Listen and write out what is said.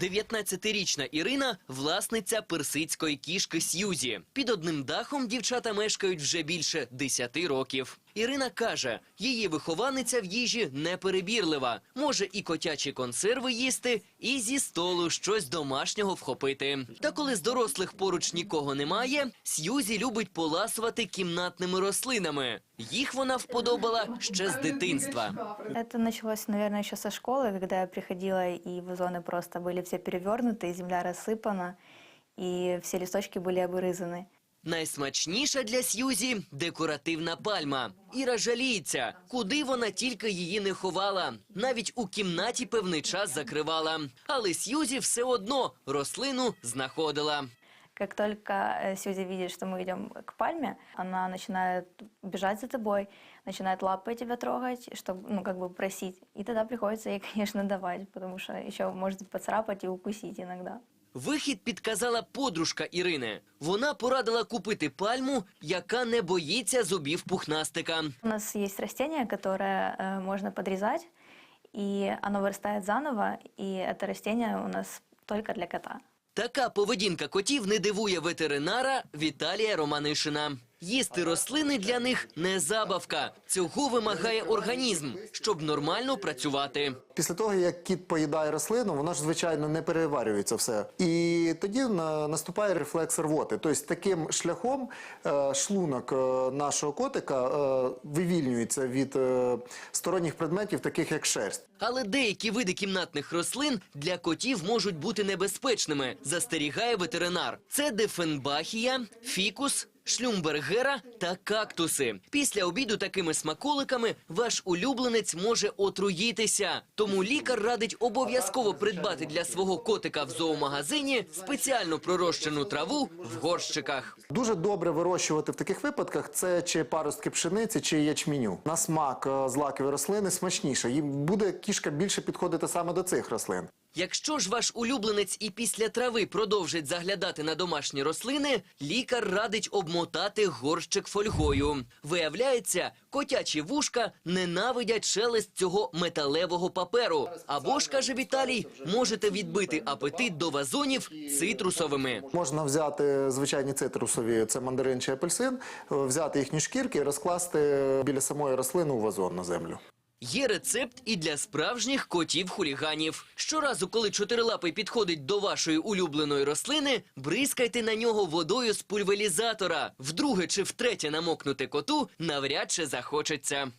19-річна Ірина – власниця персидської кішки Сьюзі. Під одним дахом дівчата мешкають вже більше 10 років. Ірина каже, її вихованиця в їжі неперебірлива. Може і котячі консерви їсти, і зі столу щось домашнього вхопити. Та коли з дорослих поруч нікого немає, Сьюзі любить поласувати кімнатними рослинами. Їх вона вподобала ще з дитинства. Это началось, наверное, еще со школы, когда я приходила, и вазоны просто были все перевернуты, земля рассыпана, и все листочки были обрызаны. Найсмачніша для Сьюзі – декоративна пальма. Іра жаліється, куди вона тільки її не ховала. Навіть у кімнаті певний час закривала. Але Сьюзі все одно рослину знаходила. Как только э, Сьюзи видит, что мы идем к пальме, она начинает бежать за тобой, начинает лапой тебя трогать, чтобы, ну, как бы просить. И тогда приходится ей, конечно, давать, потому что еще может поцарапать и укусить иногда. Вихід підказала подружка Ірини. Вона порадила купити пальму, яка не боїться зубів пухнастика. У нас есть растение, которое э, можно подрезать, и оно вырастает заново, и это растение у нас только для кота. Така поведінка котів не дивує ветеринара Віталія Романишина. Їсти рослини для них не забавка. Цього вимагає організм, щоб нормально працювати. Після того, як кіт поїдає рослину, воно ж звичайно не переварюється все. І тоді наступає рефлекс рвоти. Тобто таким шляхом е, шлунок е, нашого котика е, вивільнюється від сторонніх предметів, таких як шерсть. Але деякі види кімнатних рослин для котів можуть бути небезпечними, застерігає ветеринар. Це дефенбахія, фікус. Шлюмбергера та кактуси. Після обіду такими смаколиками ваш улюбленець може отруїтися. Тому лікар радить обов'язково придбати для свого котика в зоомагазині спеціально пророщену траву в горщиках. Дуже добре вирощувати в таких випадках це чи паростки пшениці, чи ячменю. На смак е, злакові рослини смачніше. Їм буде кішка більше підходити саме до цих рослин. Якщо ж ваш улюбленець і після трави продовжить заглядати на домашні рослини, лікар радить обмотати горщик фольгою. Виявляється, котячі вушка ненавидять шелест цього металевого паперу. Або ж, каже Віталій, можете відбити апетит до вазонів цитрусовими. Можна взяти звичайні цитрусові, це мандарин чи апельсин, взяти їхні шкірки і розкласти біля самої рослини у вазон на землю. Є рецепт і для справжніх котів-хуліганів. Щоразу, коли чотирилапий підходить до вашої улюбленої рослини, бризкайте на нього водою з пульверізатора. Вдруге чи втретє намокнути коту навряд чи захочеться.